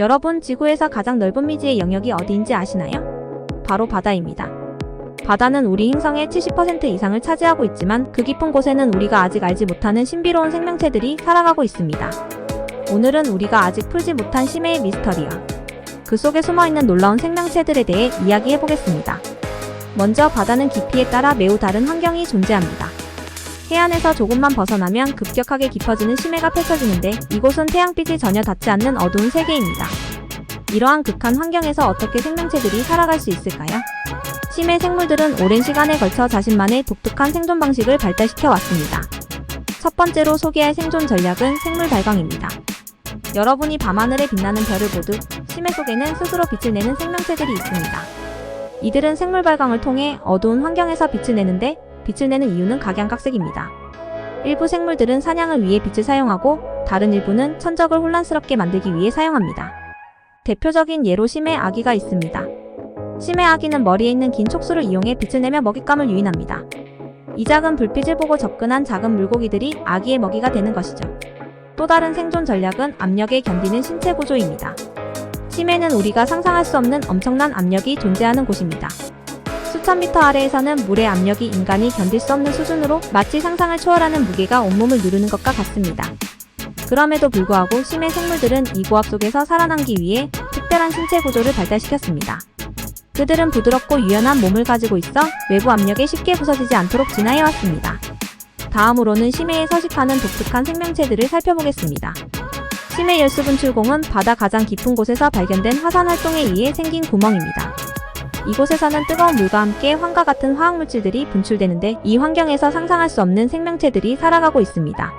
여러분 지구에서 가장 넓은 미지의 영역이 어디인지 아시나요? 바로 바다입니다. 바다는 우리 행성의 70% 이상을 차지하고 있지만 그 깊은 곳에는 우리가 아직 알지 못하는 신비로운 생명체들이 살아가고 있습니다. 오늘은 우리가 아직 풀지 못한 심해의 미스터리와 그 속에 숨어있는 놀라운 생명체들에 대해 이야기해 보겠습니다. 먼저 바다는 깊이에 따라 매우 다른 환경이 존재합니다. 해안에서 조금만 벗어나면 급격하게 깊어지는 심해가 펼쳐지는데 이곳은 태양빛이 전혀 닿지 않는 어두운 세계입니다. 이러한 극한 환경에서 어떻게 생명체들이 살아갈 수 있을까요? 심해 생물들은 오랜 시간에 걸쳐 자신만의 독특한 생존 방식을 발달시켜 왔습니다. 첫 번째로 소개할 생존 전략은 생물 발광입니다. 여러분이 밤하늘에 빛나는 별을 보듯 심해 속에는 스스로 빛을 내는 생명체들이 있습니다. 이들은 생물 발광을 통해 어두운 환경에서 빛을 내는데 빛을 내는 이유는 각양각색입니다. 일부 생물들은 사냥을 위해 빛을 사용하고 다른 일부는 천적을 혼란스럽게 만들기 위해 사용합니다. 대표적인 예로 심해 아기가 있습니다. 심해 아기는 머리에 있는 긴 촉수를 이용해 빛을 내며 먹잇감을 유인합니다. 이 작은 불빛을 보고 접근한 작은 물고기들이 아기의 먹이가 되는 것이죠. 또 다른 생존 전략은 압력에 견디는 신체 구조입니다. 심해는 우리가 상상할 수 없는 엄청난 압력이 존재하는 곳입니다. 수천 미터 아래에서는 물의 압력이 인간이 견딜 수 없는 수준으로 마치 상상을 초월하는 무게가 온몸을 누르는 것과 같습니다. 그럼에도 불구하고 심해 생물들은 이 고압 속에서 살아남기 위해 특별한 신체 구조를 발달시켰습니다. 그들은 부드럽고 유연한 몸을 가지고 있어 외부 압력에 쉽게 부서지지 않도록 진화해 왔습니다. 다음으로는 심해에 서식하는 독특한 생명체들을 살펴보겠습니다. 심해 열수분출공은 바다 가장 깊은 곳에서 발견된 화산 활동에 의해 생긴 구멍입니다. 이곳에서는 뜨거운 물과 함께 황과 같은 화학물질들이 분출되는데 이 환경에서 상상할 수 없는 생명체들이 살아가고 있습니다.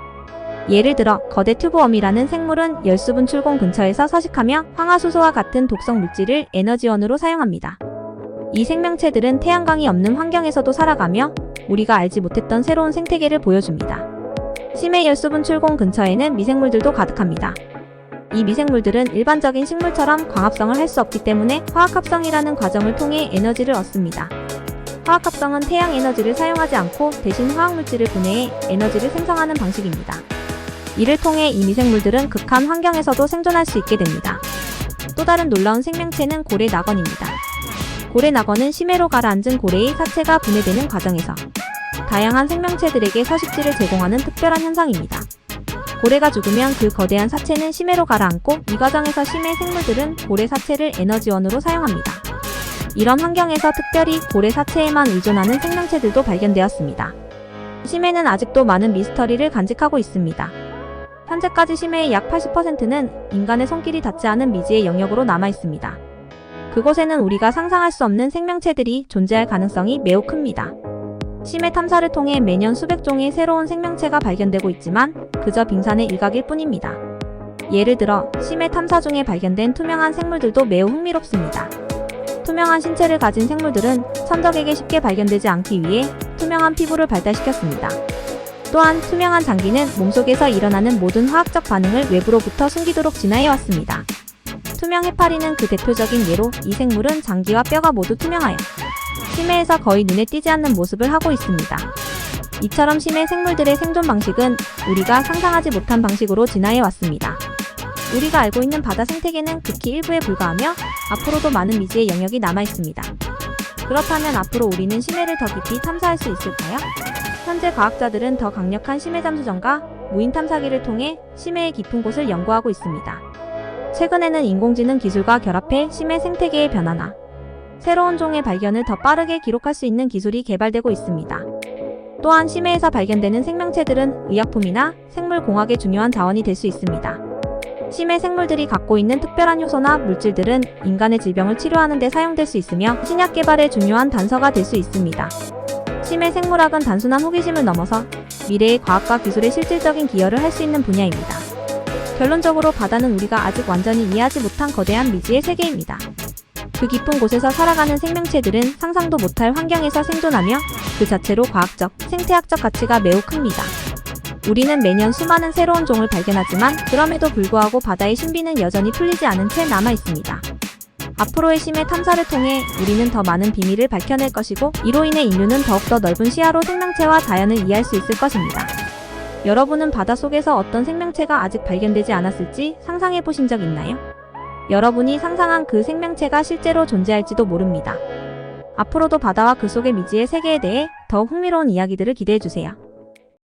예를 들어 거대 튜브웜이라는 생물은 열수분 출공 근처에서 서식하며 황화수소와 같은 독성 물질을 에너지원으로 사용합니다. 이 생명체들은 태양광이 없는 환경에서도 살아가며 우리가 알지 못했던 새로운 생태계를 보여줍니다. 심해 열수분 출공 근처에는 미생물들도 가득합니다. 이 미생물들은 일반적인 식물처럼 광합성을 할 수 없기 때문에 화학합성이라는 과정을 통해 에너지를 얻습니다. 화학합성은 태양 에너지를 사용하지 않고 대신 화학물질을 분해해 에너지를 생성하는 방식입니다. 이를 통해 이 미생물들은 극한 환경에서도 생존할 수 있게 됩니다. 또 다른 놀라운 생명체는 고래 낙원입니다. 고래 낙원은 심해로 가라앉은 고래의 사체가 분해되는 과정에서 다양한 생명체들에게 서식지를 제공하는 특별한 현상입니다. 고래가 죽으면 그 거대한 사체는 심해로 가라앉고 이 과정에서 심해 생물들은 고래 사체를 에너지원으로 사용합니다. 이런 환경에서 특별히 고래 사체에만 의존하는 생명체들도 발견되었습니다. 심해는 아직도 많은 미스터리를 간직하고 있습니다. 현재까지 심해의 약 80%는 인간의 손길이 닿지 않은 미지의 영역으로 남아 있습니다. 그곳에는 우리가 상상할 수 없는 생명체들이 존재할 가능성이 매우 큽니다. 심해 탐사를 통해 매년 수백 종의 새로운 생명체가 발견되고 있지만 그저 빙산의 일각일 뿐입니다. 예를 들어 심해 탐사 중에 발견된 투명한 생물들도 매우 흥미롭습니다. 투명한 신체를 가진 생물들은 천적에게 쉽게 발견되지 않기 위해 투명한 피부를 발달시켰습니다. 또한 투명한 장기는 몸속에서 일어나는 모든 화학적 반응을 외부로부터 숨기도록 진화해 왔습니다. 투명 해파리는 그 대표적인 예로 이 생물은 장기와 뼈가 모두 투명하여 심해에서 거의 눈에 띄지 않는 모습을 하고 있습니다. 이처럼 심해 생물들의 생존 방식은 우리가 상상하지 못한 방식으로 진화해 왔습니다. 우리가 알고 있는 바다 생태계는 극히 일부에 불과하며 앞으로도 많은 미지의 영역이 남아 있습니다. 그렇다면 앞으로 우리는 심해를 더 깊이 탐사할 수 있을까요? 현재 과학자들은 더 강력한 심해 잠수정과 무인 탐사기를 통해 심해의 깊은 곳을 연구하고 있습니다. 최근에는 인공지능 기술과 결합해 심해 생태계의 변화나 새로운 종의 발견을 더 빠르게 기록할 수 있는 기술이 개발되고 있습니다. 또한 심해에서 발견되는 생명체들은 의약품이나 생물공학의 중요한 자원이 될 수 있습니다. 심해 생물들이 갖고 있는 특별한 효소나 물질들은 인간의 질병을 치료하는 데 사용될 수 있으며 신약 개발의 중요한 단서가 될 수 있습니다. 심해 생물학은 단순한 호기심을 넘어서 미래의 과학과 기술에 실질적인 기여를 할 수 있는 분야입니다. 결론적으로 바다는 우리가 아직 완전히 이해하지 못한 거대한 미지의 세계입니다. 그 깊은 곳에서 살아가는 생명체들은 상상도 못할 환경에서 생존하며 그 자체로 과학적, 생태학적 가치가 매우 큽니다. 우리는 매년 수많은 새로운 종을 발견하지만 그럼에도 불구하고 바다의 신비는 여전히 풀리지 않은 채 남아 있습니다. 앞으로의 심해 탐사를 통해 우리는 더 많은 비밀을 밝혀낼 것이고 이로 인해 인류는 더욱더 넓은 시야로 생명체와 자연을 이해할 수 있을 것입니다. 여러분은 바다 속에서 어떤 생명체가 아직 발견되지 않았을지 상상해 보신 적 있나요? 여러분이 상상한 그 생명체가 실제로 존재할지도 모릅니다. 앞으로도 바다와 그 속의 미지의 세계에 대해 더욱 흥미로운 이야기들을 기대해 주세요.